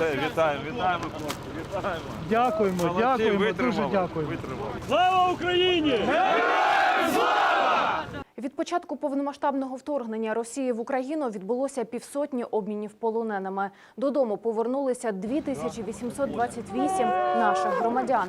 Все, вітаємо, вітаємо, хлопці, вітаємо. Дякуємо, Молодці, дякуємо, дуже дякуємо. Витримали. Слава Україні! Від початку повномасштабного вторгнення Росії в Україну відбулося півсотні обмінів полоненими. Додому повернулися 2828 наших громадян.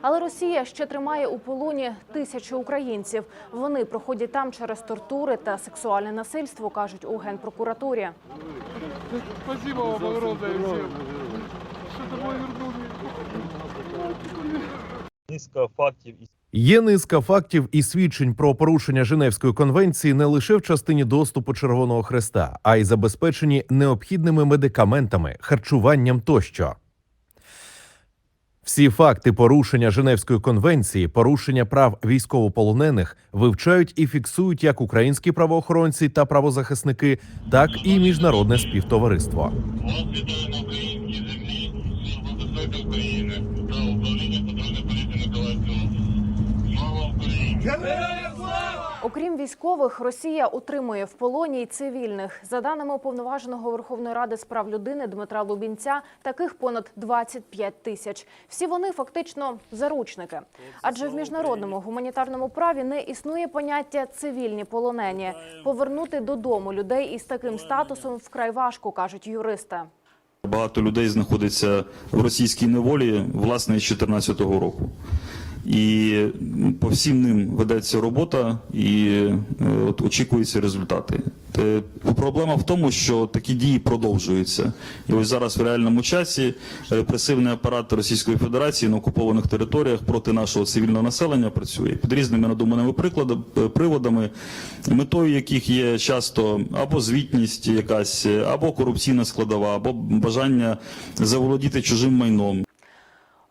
Але Росія ще тримає у полоні тисячі українців. Вони проходять там через тортури та сексуальне насильство, кажуть у генпрокуратурі. Спасибо вам огромное всем. Что домой вернули. низка фактів і Є низка фактів і свідчень про порушення Женевської конвенції не лише в частині доступу Червоного Хреста, а й забезпечені необхідними медикаментами, харчуванням тощо. Всі факти порушення Женевської конвенції, порушення прав військовополонених вивчають і фіксують як українські правоохоронці та правозахисники, так і міжнародне співтовариство. Вас вітаю на! Окрім військових, Росія утримує в полоні й цивільних. За даними уповноваженого Верховної Ради з прав людини Дмитра Лубінця, таких понад 25 тисяч. Всі вони фактично заручники. Адже в міжнародному гуманітарному праві не існує поняття цивільні полонені. Повернути додому людей із таким статусом вкрай важко, кажуть юристи. Багато людей знаходиться в російській неволі власне з 2014 року. І по всім ним ведеться робота і е, от очікуються результати. Те- Проблема в тому, що такі дії продовжуються. І ось зараз в реальному часі репресивний апарат Російської Федерації на окупованих територіях проти нашого цивільного населення працює під різними надуманими прикладами, приводами, метою яких є часто або звітність якась, або корупційна складова, або бажання заволодіти чужим майном.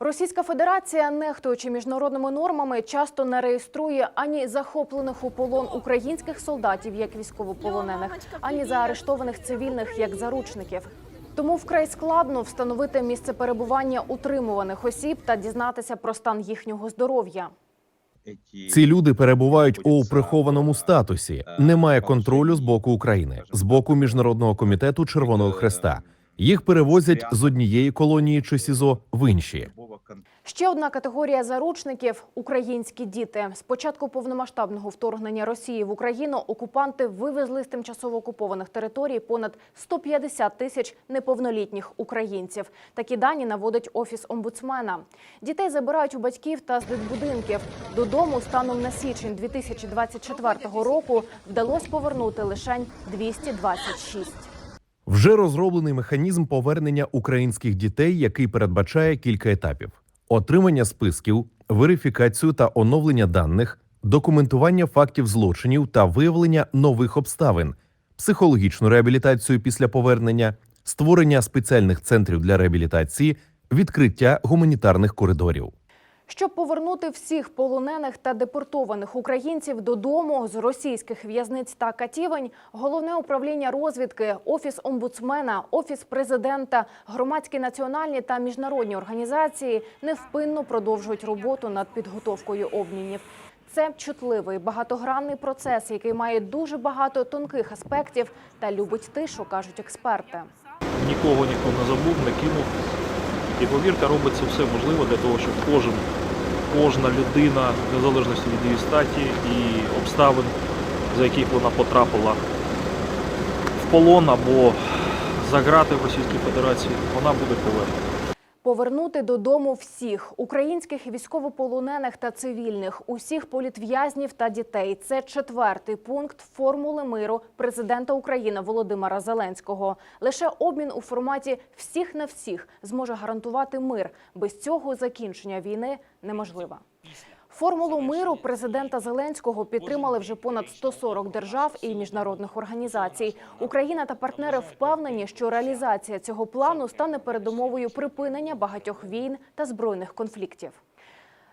Російська Федерація, нехтуючи міжнародними нормами, часто не реєструє ані захоплених у полон українських солдатів як військовополонених, ані заарештованих цивільних як заручників. Тому вкрай складно встановити місце перебування утримуваних осіб та дізнатися про стан їхнього здоров'я. Ці люди перебувають у прихованому статусі. Немає контролю з боку України, з боку міжнародного комітету Червоного Хреста. Їх перевозять з однієї колонії чи СІЗО в інші. Ще одна категорія заручників українські діти. З початку повномасштабного вторгнення Росії в Україну окупанти вивезли з тимчасово окупованих територій понад 150 тисяч неповнолітніх українців. Такі дані наводить офіс омбудсмена. Дітей забирають у батьків та з дитбудинків. Додому станом на січень 2024 року вдалося повернути лише 226. Вже розроблений механізм повернення українських дітей, який передбачає кілька етапів: отримання списків, верифікацію та оновлення даних, документування фактів злочинів та виявлення нових обставин, психологічну реабілітацію після повернення, створення спеціальних центрів для реабілітації, відкриття гуманітарних коридорів. Щоб повернути всіх полонених та депортованих українців додому з російських в'язниць та катівень, головне управління розвідки, офіс омбудсмена, офіс президента, громадські національні та міжнародні організації невпинно продовжують роботу над підготовкою обмінів. Це чутливий багатогранний процес, який має дуже багато тонких аспектів та любить тишу, кажуть експерти. Нікого ніхто не забув, не кинув. І повірте, робиться все можливе для того, щоб кожен, кожна людина, в незалежності від її статі і обставин, за яких вона потрапила в полон або за грати в Російській Федерації, вона буде повернена. Повернути додому всіх українських військовополонених та цивільних, усіх політв'язнів та дітей. Це четвертий пункт формули миру президента України Володимира Зеленського. Лише обмін у форматі всіх на всіх зможе гарантувати мир. Без цього закінчення війни неможливо. Формулу миру президента Зеленського підтримали вже понад 140 держав і міжнародних організацій. Україна та партнери впевнені, що реалізація цього плану стане передумовою припинення багатьох війн та збройних конфліктів.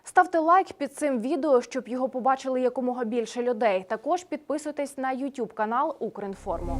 Ставте лайк під цим відео, щоб його побачили якомога більше людей. Також підписуйтесь на YouTube канал Укрінформу.